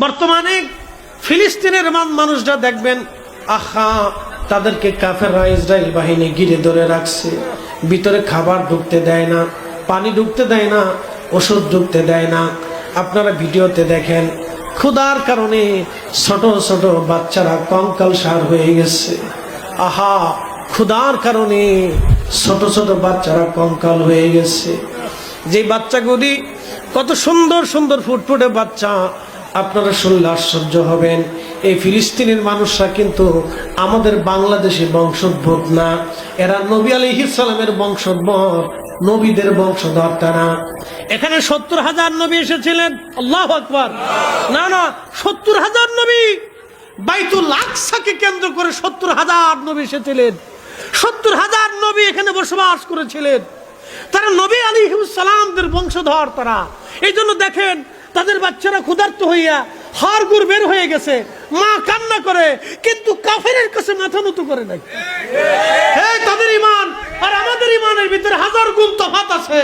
বর্তমানে ফিলিস্তিনের মান- মানুষরা দেখবেন, আহা, তাদেরকে কাফেররা ইসরায়েল বাহিনী ঘিরে ধরে রাখছে। ভিতরে খাবার ঢুকতে দেয় না, পানি ঢুকতে দেয় না, ওষুধ ঢুকতে দেয় না। আপনারা ভিডিওতে দেখেন, ক্ষুধার কারণে ছোট ছোট বাচ্চারা কঙ্কাল সার হয়ে গেছে। আহা, ক্ষুধার কারণে ছোট ছোট বাচ্চারা কঙ্কাল হয়ে গেছে। যে বাচ্চাগুলি কত সুন্দর সুন্দর ফুটফুটে বাচ্চা আপনারা শুনলে আশ্চর্য হবেন। এই ফিলিস্তিনের মানুষরা কিন্তু আমাদের বাংলাদেশি বংশোদ্ভূত না। এরা নবী আলী ইসলামের বংশোদ্ভর নবীদের বংশধর তারা। এখানে সত্তর হাজার নবী এসেছিলেন। আল্লাহ আকবার। না না, সত্তর হাজার নবী। বাইতুল আকসাকে কেন্দ্র করে সত্তর হাজার নবী এসেছিলেন। সত্তর হাজার নবী এখানে বসবাস করেছিলেন। তারা নবী আলী সালামদের বংশধর তারা। এই জন্য দেখেন তাদের বাচ্চারা ক্ষুধার্ত হইয়া হাড়গুড় বের হয়ে গেছে। মা কান্না করে, কিন্তু কাফেরের কাছে মাথা নত করে নাই। তাদের ইমান আর আমাদের ইমানের ভিতরে হাজার গুণ তফাত আছে,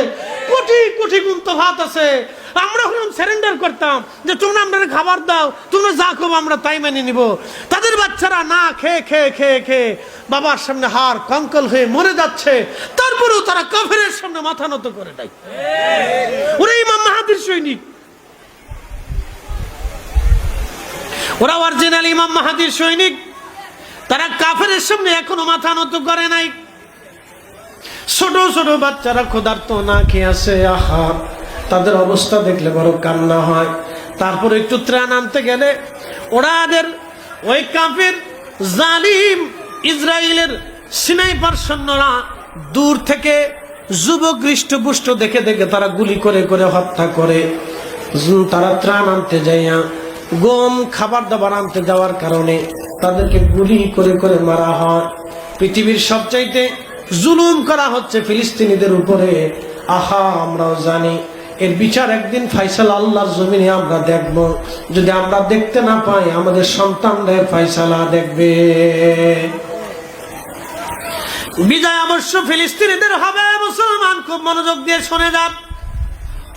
কোটি কোটি গুণ তফাত আছে। আমরা হলাম সারেন্ডার করতাম যে, তোমরা আমরা খাবার দাও, তোমরা যা খাব আমরা তাই মেনে নিব। তাদের বাচ্চারা না খেয়ে খেয়ে খেয়ে খেয়ে বাবার সামনে হার কঙ্কল হয়ে মরে যাচ্ছে। তারপরেও তারা কাফেরের সামনে মাথা নত করে নাই। ওরা ইমাম মাহাদির সৈনিক ওরা অরিজিনাল ইমাম মাহাদির সৈনিক। তারা কাফেরের সামনে এখনও মাথা নত করে নাই। ছোট ছোট বাচ্চারা ক্ষুধার্ত না খেয়ে আছে, আহা। তাদের অবস্থা দেখলে বড় কান্না হয়। তারপর একটু ত্রাণ আনতে গেলে ওরা ওরাদের ওই কাফের জালিম ইসরায়েলের সিনাইপার সৈন্যরা দূর থেকে যুবক হৃষ্টপুষ্ট দেখে দেখে তারা গুলি করে করে হত্যা করে। তারা ত্রাণ আনতে যাইয়া গম খাবার দাবার আনতে যাওয়ার কারণে তাদেরকে গুলি করে করে মারা হয়। পৃথিবীর সবচাইতে জুলুম করা হচ্ছে ফিলিস্তিনিদের উপরে। আহা, আমরাও জানি। এর বিচার একদিন ফাইসাল আল্লাহর জমিনে আমরা দেখব। যদি আমরা দেখতে না পাই, আমাদের সন্তানদের ফাইসালা দেখবে। বিজয় অবশ্য ফিলিস্তিনিদের হবে, মুসলমান খুব মনোযোগ দিয়ে শুনে যান।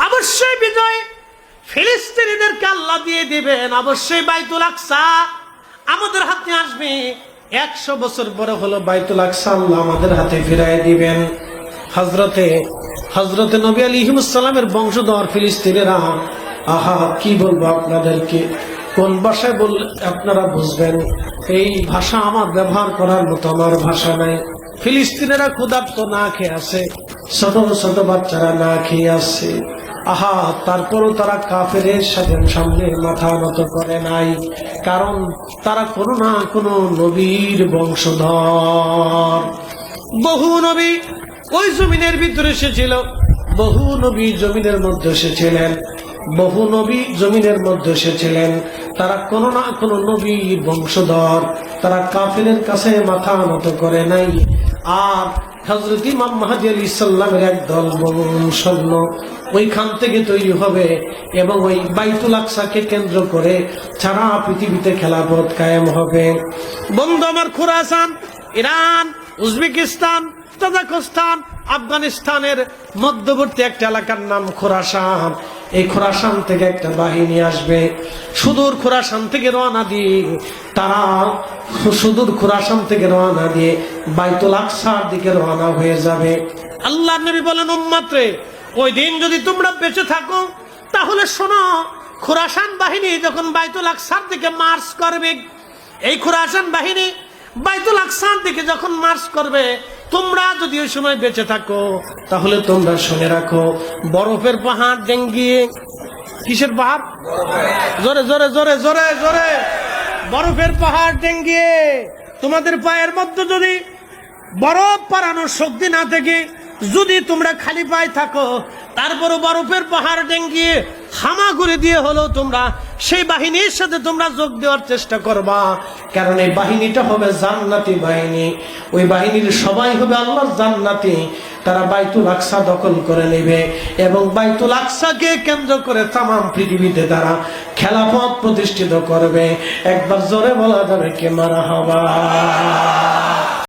অবশ্যই বিজয় ফিলিস্তিনিদেরকে আল্লাহ দিয়ে দিবেন। অবশ্যই বাইতুল আকসা। আমাদের হাতে আসবে। একশো বছর পরে হলো বাইতুল আকসা। আল্লাহ আমাদের হাতে ফিরাই দিবেন। হজরতে হজরতে নবী আলী সালামের বংশধর ফিলিস্তিনেরা, আহা, কি বলব আপনাদেরকে? কোন ভাষায় বললে আপনারা বুঝবেন? এই ভাষা আমার ব্যবহার করার মতো আমার ভাষা নাই। ফিলিস্তিনেরা ক্ষুধার্ত না খেয়ে আছে। ছোট ছোট বাচ্চারা না খেয়ে আছে। আহা, তারপরও তারা কাফেরের সাথে সামনে মাথা নত করে নাই। কারণ তারা কোনো না কোনো নবীর বংশধর। বহু নবী ওই জমিনের ভিতরে এসেছিল বহু নবী জমিনের মধ্যে এসেছিলেন বহু নবী জমিনের মধ্যে এসেছিলেন তারা কোনো না কোনো নবী বংশধর। তারা কাফেরের কাছে মাথা নত করে নাই। আর হজরত ইমাম মাহাদি আলী ইসাল্লামের একদল সৈন্য ওইখান থেকে তৈরি হবে এবং ওই বাইতুল আকসাকে কেন্দ্র করে সারা পৃথিবীতে খেলাপথ কায়েম হবে। বন্ধু আমার খুরাসান, ইরান, উজবেকিস্তান, তাজাকিস্তান আফগানিস্তানের মধ্যবর্তী একটা এলাকার নাম খোরাসান। এই খোরাসান থেকে একটা বাহিনী আসবে। সুদূর খোরাসান থেকে রওনা দিয়ে তারা সুদূর খোরাসান থেকে রওনা দিয়ে বাইতুল আকসার দিকে রওনা হয়ে যাবে। আল্লাহ নবী বলেন, উম্মাত্রে, ওই দিন যদি তোমরা বেঁচে থাকো, তাহলে শোনো, খোরাসান বাহিনী যখন বাইতুল আকসার দিকে মার্চ করবে, এই খোরাসান বাহিনী বাইতুল আকসার দিকে যখন মার্চ করবে তোমরা যদি ওই সময় বেঁচে থাকো, তাহলে তোমরা শুনে রাখো, বরফের পাহাড়, ডেঙ্গি, কিসের পাহাড়? জোরে জোরে জোরে জোরে জোরে। বরফের পাহাড় ডেঙ্গিয়ে তোমাদের পায়ের মধ্যে যদি বরফ পারানোর শক্তি না থেকে যদি তোমরা খালি পায়ে থাকো, তারপরও বরফের পাহাড় ডেঙ্গিয়ে হামাগুড়ি দিয়ে হলো তোমরা। সেই বাহিনীর সাথে তোমরা যোগ দেওয়ার চেষ্টা করবা। কারণ এই বাহিনীটা হবে জান্নাতি বাহিনী। ওই বাহিনীর সবাই হবে আল্লাহর জান্নাতি। তারা বাইতুল আকসা দখল করে নেবে এবং বাইতুল আকসাকে কেন্দ্র করে তাম পৃথিবীতে তারা খেলাফত প্রতিষ্ঠিত করবে। একবার জোরে বলা যাবে কে মারা হবা।